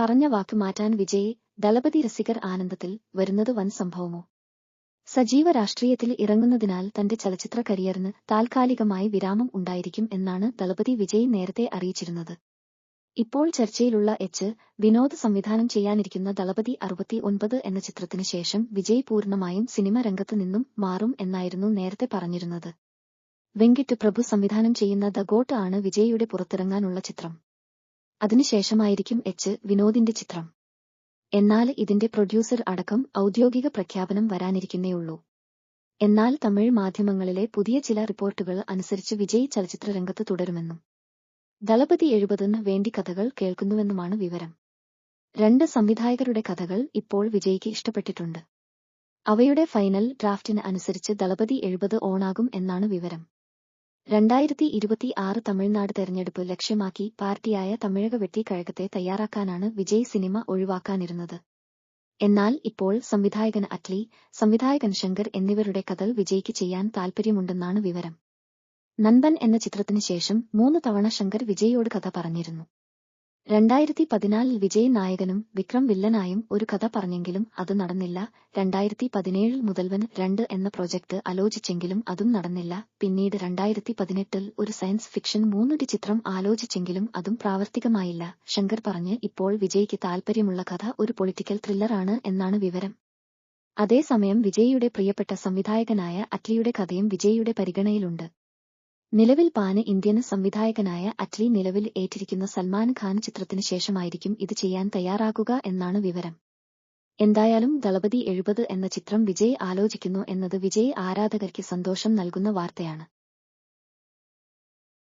പറഞ്ഞ വാക്ക് മാറ്റാൻ വിജയ് ദളപതി രസികർ ആനന്ദത്തിൽ വരുന്നത് വൻ സംഭവമോ? സജീവ രാഷ്ട്രീയത്തിൽ ഇറങ്ങുന്നതിനാൽ തന്റെ ചലച്ചിത്ര കരിയറിന് താൽക്കാലികമായി വിരാമം ഉണ്ടായിരിക്കും എന്നാണ് ദളപതി വിജയ് നേരത്തെ അറിയിച്ചിരുന്നത്. ഇപ്പോൾ ചർച്ചയിലുള്ള എച്ച് വിനോദ് സംവിധാനം ചെയ്യാനിരിക്കുന്ന ദളപതി അറുപത്തി ഒൻപത് എന്ന ചിത്രത്തിനു ശേഷം വിജയ് പൂർണമായും സിനിമ രംഗത്തു നിന്നും മാറും എന്നായിരുന്നു നേരത്തെ പറഞ്ഞിരുന്നത്. വെങ്കിട്ട് പ്രഭു സംവിധാനം ചെയ്യുന്ന ദ ഗോട്ട് ആണ് വിജയ്യുടെ പുറത്തിറങ്ങാനുള്ള ചിത്രം. അതിനുശേഷമായിരിക്കും എച്ച്. വിനോദിന്റെ ചിത്രം. എന്നാൽ ഇതിന്റെ പ്രൊഡ്യൂസർ അടക്കം ഔദ്യോഗിക പ്രഖ്യാപനം വരാനിരിക്കുന്നേയുള്ളൂ. എന്നാൽ തമിഴ് മാധ്യമങ്ങളിലെ പുതിയ ചില റിപ്പോർട്ടുകൾ അനുസരിച്ച് വിജയ് ചലച്ചിത്ര രംഗത്ത് തുടരുമെന്നും ദളപതി എഴുപതിന് വേണ്ടി കഥകൾ കേൾക്കുന്നുവെന്നുമാണ് വിവരം. രണ്ട് സംവിധായകരുടെ കഥകൾ ഇപ്പോൾ വിജയ്ക്ക് ഇഷ്ടപ്പെട്ടിട്ടുണ്ട്. അവയുടെ ഫൈനൽ ഡ്രാഫ്റ്റിന് അനുസരിച്ച് ദളപതി എഴുപത് ഓണാകും എന്നാണ് വിവരം. രണ്ടായിരത്തി ഇരുപത്തി ആറ് തമിഴ്നാട് തെരഞ്ഞെടുപ്പ് ലക്ഷ്യമാക്കി പാർട്ടിയായ തമിഴക വെട്ടി കഴകത്തെ തയ്യാറാക്കാനാണ് വിജയ് സിനിമ ഒഴിവാക്കാനിരുന്നത്. എന്നാൽ ഇപ്പോൾ സംവിധായകൻ അറ്റ്ലി സംവിധായകൻ ശങ്കർ എന്നിവരുടെ കഥൽ വിജയ്ക്ക് ചെയ്യാൻ താൽപ്പര്യമുണ്ടെന്നാണ് വിവരം. നൻപൻ എന്ന ചിത്രത്തിന് ശേഷം മൂന്ന് തവണ ശങ്കർ വിജയോട് കഥ പറഞ്ഞിരുന്നു. രണ്ടായിരത്തി പതിനാലിൽ വിജയ് നായകനും വിക്രം വില്ലനായും ഒരു കഥ പറഞ്ഞെങ്കിലും അത് നടന്നില്ല. രണ്ടായിരത്തി പതിനേഴിൽ മുതൽവൻ രണ്ട് എന്ന പ്രോജക്റ്റ് ആലോചിച്ചെങ്കിലും അതും നടന്നില്ല. പിന്നീട് രണ്ടായിരത്തി പതിനെട്ടിൽ ഒരു സയൻസ് ഫിക്ഷൻ മൂന്നടി ചിത്രം ആലോചിച്ചെങ്കിലും അതും പ്രാവർത്തികമായില്ല. ശങ്കർ പറഞ്ഞ് ഇപ്പോൾ വിജയ്ക്ക് താൽപ്പര്യമുള്ള കഥ ഒരു പൊളിറ്റിക്കൽ ത്രില്ലറാണ് എന്നാണ് വിവരം. അതേസമയം വിജയിയുടെ പ്രിയപ്പെട്ട സംവിധായകനായ അറ്റ്ലിയുടെ കഥയും വിജയിയുടെ പരിഗണനയിലുണ്ട്. നിലവിൽ പാന് ഇന്ത്യൻ സംവിധായകനായ അറ്റ്ലി നിലവിൽ ഏറ്റിരിക്കുന്ന സൽമാൻ ഖാൻ ചിത്രത്തിന് ശേഷമായിരിക്കും ഇത് ചെയ്യാൻ തയ്യാറാകുക എന്നാണ് വിവരം. എന്തായാലും ദളപതി എഴുപത് എന്ന ചിത്രം വിജയ് ആലോചിക്കുന്നു എന്നത് വിജയ് ആരാധകർക്ക് സന്തോഷം നൽകുന്ന വാർത്തയാണ്.